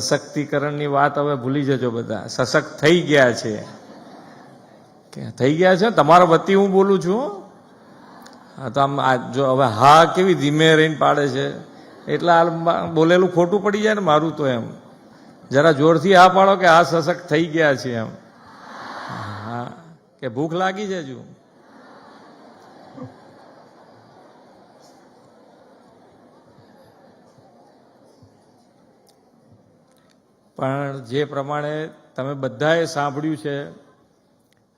સશક્તિકરણની વાત હવે ભૂલી જજો બધા. સશક્ત થઈ ગયા છે. કે થઈ ગયા છે? તમારા વતી હું બોલું છું? તો આમ જો હવે હા કેવી ધીમે રહીને પાડે છે. એટલે આ બોલેલું ખોટું પડી જાય ને મારું તો એમ. જરા જોરથી હા પાડો કે આ સશક્ત થઈ ગયા છે એમ. હા, કે ભૂખ લાગી છે હજુ? પણ જે પ્રમાણે તમે બધાએ સાંભળ્યું છે,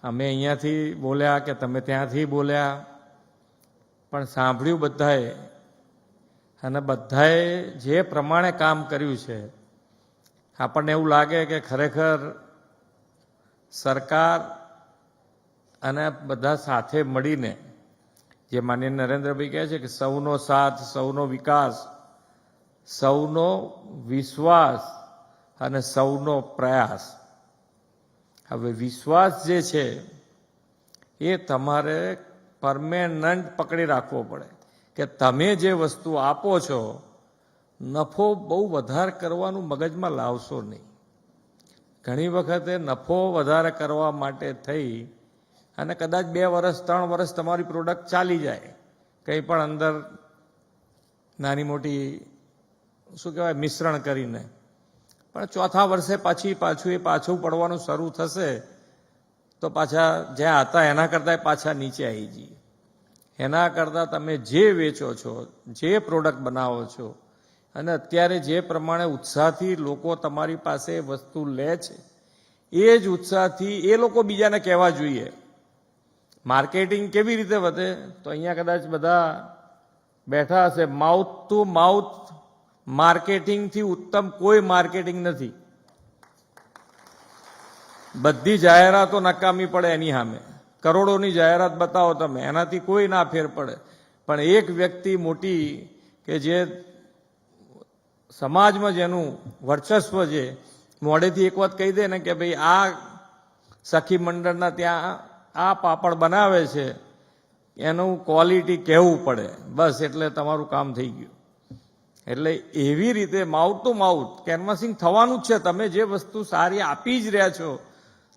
અમે અહીંયાથી બોલ્યા કે તમે ત્યાંથી બોલ્યા, પણ સાંભળ્યું બધાએ અને બધાએ જે પ્રમાણે કામ કર્યું છે, આપણને એવું લાગે કે ખરેખર સરકાર અને બધા સાથે મળીને, જે માન્ય નરેન્દ્રભાઈ કહે છે કે સૌનો સાથ, સૌનો વિકાસ, સૌનો વિશ્વાસ અને સૌનો પ્રયાસ. હવે વિશ્વાસ જે છે, એ તમારે પરમેનન્ટ પકડી રાખવો પડે કે તમે જે વસ્તુ આપો છો, નફો બહુ વધારે કરવાનું મગજમાં લાવશો નહીં. ઘણી વખતે નફો વધારે કરવા માટે થઈ અને કદાચ બે વર્ષ ત્રણ વર્ષ તમારી પ્રોડક્ટ ચાલી જાય. કંઈ પણ અંદર નાની મોટી, શું કહેવાય, મિશ્રણ કરીને પણ ચોથા વર્ષે પાછી પાછું એ પાછું પડવાનું શરૂ થશે, તો પાછા જ્યાં હતા એના કરતાં પાછા નીચે આવી જઈએ. એના કરતાં તમે જે વેચો છો, જે પ્રોડક્ટ બનાવો છો, અને અત્યારે જે પ્રમાણે ઉત્સાહથી લોકો તમારી પાસે વસ્તુ લે છે, એ જ ઉત્સાહથી એ લોકો બીજાને કહેવા જોઈએ. માર્કેટિંગ કેવી રીતે વધે? તો અહીંયા કદાચ બધા બેઠા હશે માઉથ ટુ માઉથ માર્કેટિંગથી ઉત્તમ કોઈ માર્કેટિંગ નથી. બધી જાહેરાતો નકામી પડે એની સામે. કરોડોની જાહેરાત બતાવો તમે, એનાથી કોઈ ના ફેર પડે. પણ એક વ્યક્તિ મોટી કે જે સમાજમાં જેનું વર્ચસ્વ છે મોડેથી એક વાત કહી દે ને કે ભાઈ, આ સખી મંડળના ત્યાં આ પાપડ બનાવે છે, એનું ક્વોલિટી કહેવું પડે. બસ એટલે તમારું કામ થઈ ગયું. એટલે એવી રીતે માઉથ ટુ માઉથ કેનવાસિંગ થવાનું જ છે. તમે જે વસ્તુ સારી આપી જ રહ્યા છો,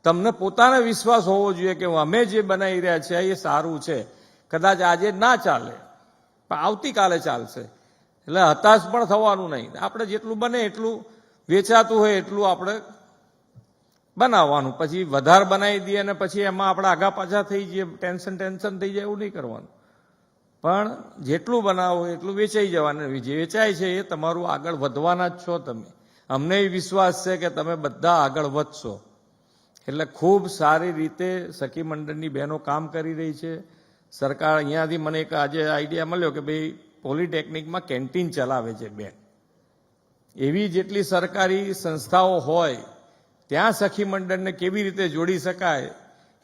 તમને પોતાને વિશ્વાસ હોવો જોઈએ કે અમે જે બનાવી રહ્યા છીએ, એ સારું છે. કદાચ આજે ના ચાલે, પણ આવતીકાલે ચાલશે. એટલે હતાશ પણ થવાનું નહીં. આપણે જેટલું બને એટલું વેચાતું હોય એટલું આપણે બનાવવાનું. પછી વધારે બનાવી દઈએ અને પછી એમાં આપણે આગા પાછા થઈ જઈએ, ટેન્શન ટેન્શન થઈ જાય, એવું નહીં કરવાનું. પણ જેટલું બનાવો એટલું વેચાઈ જવાનું. જે વેચાય છે એ તમારું આગળ વધવાના જ છો તમે. અમને વિશ્વાસ છે કે તમે બધા આગળ વધશો. એટલે ખૂબ સારી રીતે સખી મંડળની બહેનો કામ કરી રહી છે. સરકાર અહીંયાથી મને એક આજે આઈડિયા મળ્યો કે ભાઈ પોલિટેકનિકમાં કેન્ટીન ચલાવે છે બેન. એવી જેટલી સરકારી સંસ્થાઓ હોય, ત્યાં સખી મંડળને કેવી રીતે જોડી શકાય?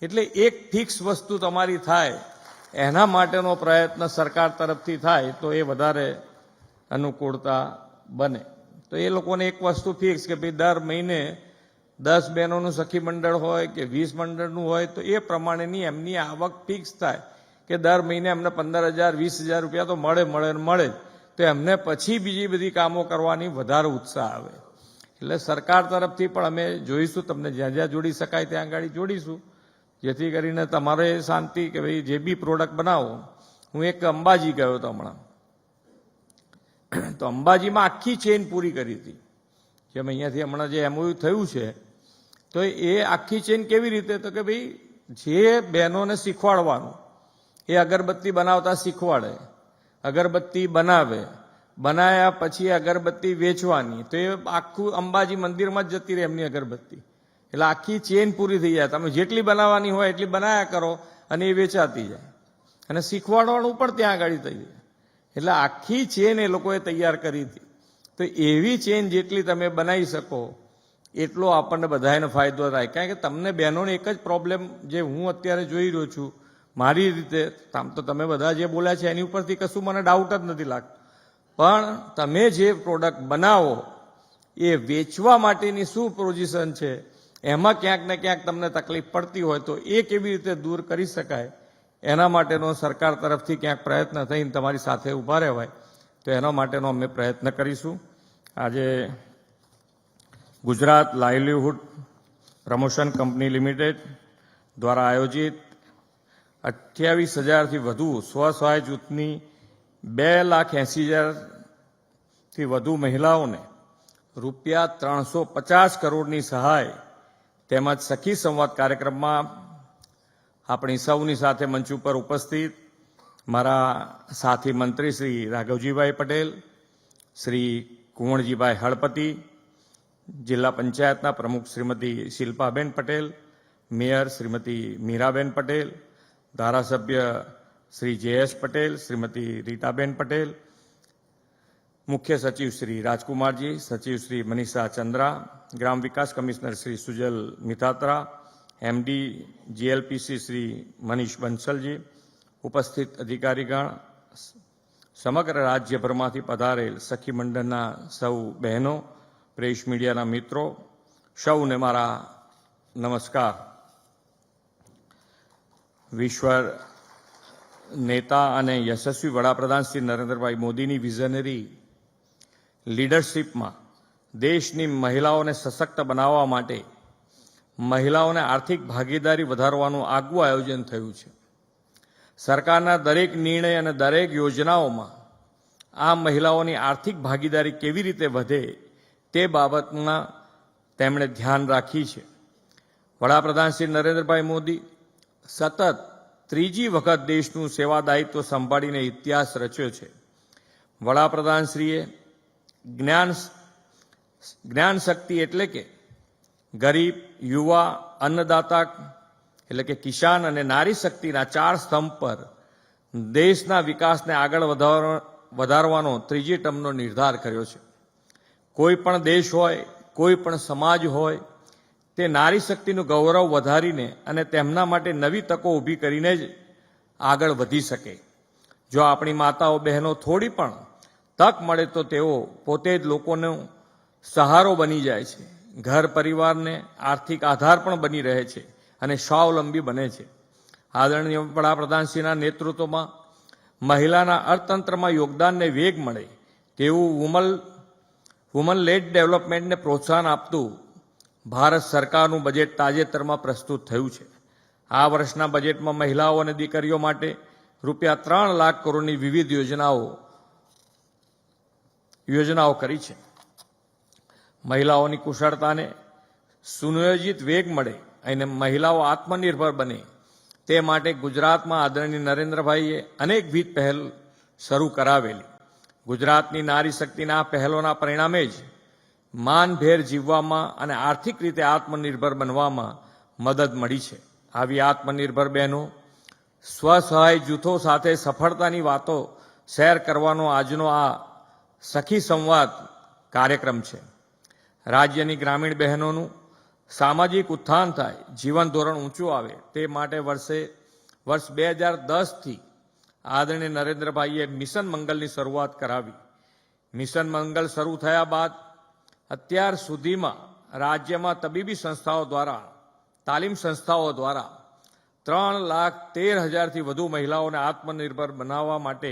એટલે એક ફિક્સ વસ્તુ તમારી થાય એના માટેનો પ્રયત્ન સરકાર તરફથી થાય તો એ વધારે અનુકૂળતા બને. તો એ લોકોને એક વસ્તુ ફિક્સ કે ભાઈ દર મહિને દસ બહેનોનું સખી મંડળ હોય કે વીસ મંડળનું હોય તો એ પ્રમાણેની એમની આવક ફિક્સ થાય કે દર મહિને એમને પંદર હજાર, વીસ હજાર રૂપિયા તો મળે મળે મળે. તો એમને પછી બીજી બધી કામો કરવાની વધારે ઉત્સાહ આવે. એટલે સરકાર તરફથી પણ અમે જોઈશું, તમને જ્યાં જ્યાં જોડી શકાય ત્યાં આગળ જોડીશું. જેથી કરીને તમારે શાંતિ કે ભાઈ જે બી પ્રોડક્ટ બનાવો, હું એક અંબાજી ગયો હતો હમણાં. તો અંબાજીમાં આખી ચેન પૂરી કરી હતી. જેમ અહીંયાથી હમણાં જે એમઓયુ થયું છે, તો એ આખી ચેન કેવી રીતે? તો કે ભાઈ, જે બહેનોને શીખવાડવાનું, એ અગરબત્તી બનાવતા શીખવાડે, અગરબત્તી બનાવે બનાવ્યા પછી અગરબત્તી વેચવાની, તો એ આખું અંબાજી મંદિરમાં જ જતી રહે એમની અગરબત્તી. એટલે આખી ચેન પૂરી થઈ જાય. તમે જેટલી બનાવવાની હોય એટલી બનાવ્યા કરો અને એ વેચાતી જાય. અને શીખવાડવાનું પણ ત્યાં આગળ થઈ જાય. એટલે આખી ચેન એ લોકોએ તૈયાર કરી હતી. તો એવી ચેન જેટલી તમે બનાવી શકો, એટલો આપણને બધાને ફાયદો થાય. કારણ કે તમને બહેનોને એક જ પ્રોબ્લેમ જે હું અત્યારે જોઈ રહ્યો છું, મારી રીતે, આમ તો તમે બધા જે બોલ્યા છે એની ઉપરથી કશું મને ડાઉટ જ નથી લાગતો. પણ તમે જે પ્રોડક્ટ બનાવો, એ વેચવા માટેની શું પોઝિશન છે? એમાં ક્યાંક ને ક્યાંક તમને તકલીફ પડતી હોય તો એ કેવી રીતે દૂર કરી શકાય, એના માટેનો સરકાર તરફથી ક્યાંક પ્રયત્ન થઈને તમારી સાથે ઊભા રહેવાય, તો એના માટેનો અમે પ્રયત્ન કરીશું. આજે Gujarat livelihood promotion company limited દ્વારા આયોજિત અઠ્યાવીસ હજારથી વધુ સ્વસહાય જૂથની બે લાખ એંસી હજારથી વધુ મહિલાઓને રૂપિયા ત્રણસો પચાસ કરોડની સહાય તેમજ સખી સંવાદ કાર્યક્રમમાં આપણી સૌની સાથે મંચ ઉપર ઉપસ્થિત મારા સાથી મંત્રી શ્રી રાઘવજીભાઈ પટેલ, શ્રી કુંવરજીભાઈ હળપતિ, જિલ્લા પંચાયતના પ્રમુખ શ્રીમતી શિલ્પાબેન પટેલ, મેયર શ્રીમતી મીરાબેન પટેલ, ધારાસભ્ય શ્રી જયેશ પટેલ, શ્રીમતી રીતાબેન પટેલ મુખ્ય સચિવ શ્રી રાજકુમારજી, સચિવ શ્રી મનીષા ચંદ્રા, ગ્રામ વિકાસ commissioner Shri Sujal Mithatra MD, GLPC Shri Manish Bansalji, ઉપસ્થિત અધિકારીગણ, સમગ્ર રાજ્યભરમાંથી પધારેલ સખી મંડળના સૌ બહેનો, પ્રેસ મીડિયાના મિત્રો, સૌને મારા નમસ્કાર. વિશ્વ નેતા અને યશસ્વી વડાપ્રધાન શ્રી નરેન્દ્રભાઈ મોદીની વિઝનરી લીડરશીપમાં દેશની મહિલાઓને સશક્ત બનાવવા માટે મહિલાઓને આર્થિક ભાગીદારી વધારવાનું આગવું આયોજન થયું છે. સરકારના દરેક નિર્ણય અને દરેક યોજનાઓમાં આ મહિલાઓની આર્થિક ભાગીદારી કેવી રીતે વધે તે બાબતમાં તેમણે ધ્યાન રાખી છે. વડાપ્રધાન શ્રી નરેન્દ્રભાઈ મોદી સતત ત્રીજી વખત દેશનું સેવા દાયિત્વ સંભાળીને ઇતિહાસ રચ્યો છે. વડાપ્રધાનશ્રીએ જ્ઞાન જ્ઞાન શક્તિ એટલે કે ગરીબ, યુવા, અન્નદાતા, એટલે કે કિસાન અને નારી શક્તિના ચાર સ્તંભ પર દેશના વિકાસને આગળ વધારવા, વધારવાનો ત્રીજી ટર્મનો નિર્ધાર કર્યો છે. કોઈ પણ દેશ હોય, કોઈ પણ સમાજ હોય, તે નારી શક્તિનું ગૌરવ વધારીને અને તેમના માટે નવી તકો ઊભી કરીને જ આગળ વધી શકે. જો આપણી માતાઓ બહેનો થોડી પણ તક મળે તો તેઓ પોતે જ લોકોનો સહારો બની જાય છે. ઘર પરિવારને આર્થિક આધાર પણ બની રહે છે અને સ્વાવલંબી બને છે. આદરણીય વડાપ્રધાનશ્રીના નેતૃત્વમાં મહિલાના અર્થતંત્રમાં યોગદાનને વેગ મળે તેવું વુમલ વુમન લેડ ડેવલપમેન્ટને પ્રોત્સાહન આપતું ભારત સરકારનું બજેટ તાજેતરમાં પ્રસ્તુત થયું છે. આ વર્ષના બજેટમાં મહિલાઓ અને દીકરીઓ માટે રૂપિયા ત્રણ લાખ કરોડની વિવિધ યોજનાઓ યોજનાઓ કરી છે. મહિલાઓની કુશળતાને સુનિયોજિત વેગ મળે અને મહિલાઓ આત્મનિર્ભર બને. તે માટે ગુજરાતમાં આદરણીય નરેન્દ્રભાઈએ અનેકવિધ પહેલ શરૂ કરાવેલી. ગુજરાતની નારી શક્તિના પહેલોના પરિણામે જ માનભેર જીવવામાં અને આર્થિક રીતે આત્મનિર્ભર બનવામાં મદદ મળી છે. આવી આત્મનિર્ભર બહેનો સ્વસહાય જૂથો સાથે સફળતાની વાતો શેર કરવાનો આજનો આ સખી સંવાદ કાર્યક્રમ છે. રાજ્યની ગ્રામીણ બહેનોનું સામાજિક ઉત્થાન થાય, જીવન ધોરણ ઊંચું આવે તે માટે વર્ષે, વર્ષ બે હજાર દસથી આદરણીય નરેન્દ્રભાઈએ મિશન મંગલની શરૂઆત કરાવી. મિશન મંગલ શરૂ થયા બાદ અત્યાર સુધીમાં રાજ્યમાં તબીબી સંસ્થાઓ દ્વારા, તાલીમ સંસ્થાઓ દ્વારા ત્રણ લાખ તેર હજારથી વધુ મહિલાઓને આત્મનિર્ભર બનાવવા માટે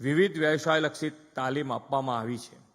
વિવિધ વ્યવસાયલક્ષી તાલીમ આપવામાં આવી છે.